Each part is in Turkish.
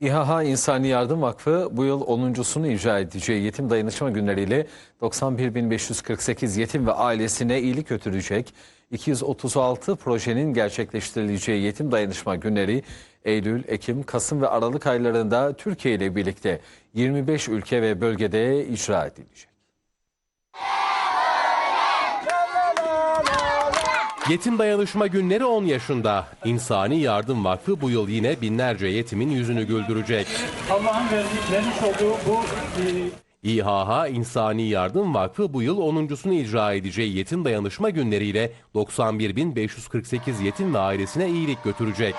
İHA İnsani Yardım Vakfı bu yıl 10.sunu icra edeceği yetim dayanışma günleriyle 91.548 yetim ve ailesine iyilik götürecek 236 projenin gerçekleştirileceği yetim dayanışma günleri Eylül, Ekim, Kasım ve Aralık aylarında Türkiye ile birlikte 25 ülke ve bölgede icra edilecek. Yetim Dayanışma Günleri 10 yaşında. İnsani Yardım Vakfı bu yıl yine binlerce yetimin yüzünü güldürecek. Allah'ın vermiş, vermiş olduğu bu e, İHH İnsani Yardım Vakfı bu yıl 10.sunu icra edeceği Yetim Dayanışma Günleriyle 91.548 yetim ve ailesine iyilik götürecek.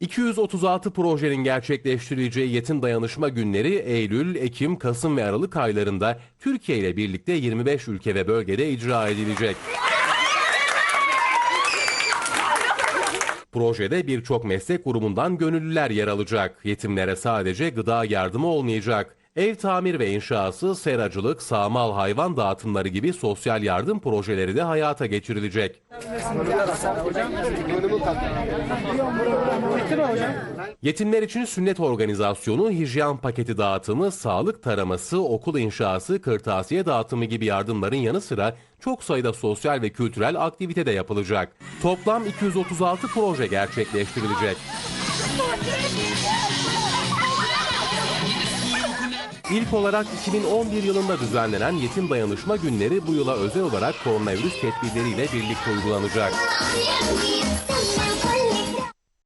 ...236 projenin gerçekleştirileceği yetim dayanışma günleri Eylül, Ekim, Kasım ve Aralık aylarında Türkiye ile birlikte 25 ülke ve bölgede icra edilecek. Projede birçok meslek grubundan gönüllüler yer alacak. Yetimlere sadece gıda yardımı olmayacak. Ev tamir ve inşası, seracılık, sağmal hayvan dağıtımları gibi sosyal yardım projeleri de hayata geçirilecek. Yetimler için sünnet organizasyonu, hijyen paketi dağıtımı, sağlık taraması, okul inşası, kırtasiye dağıtımı gibi yardımların yanı sıra çok sayıda sosyal ve kültürel aktivite de yapılacak. Toplam 236 proje gerçekleştirilecek. İlk olarak 2011 yılında düzenlenen Yetim Dayanışma Günleri bu yıla özel olarak koronavirüs tedbirleriyle birlikte uygulanacak.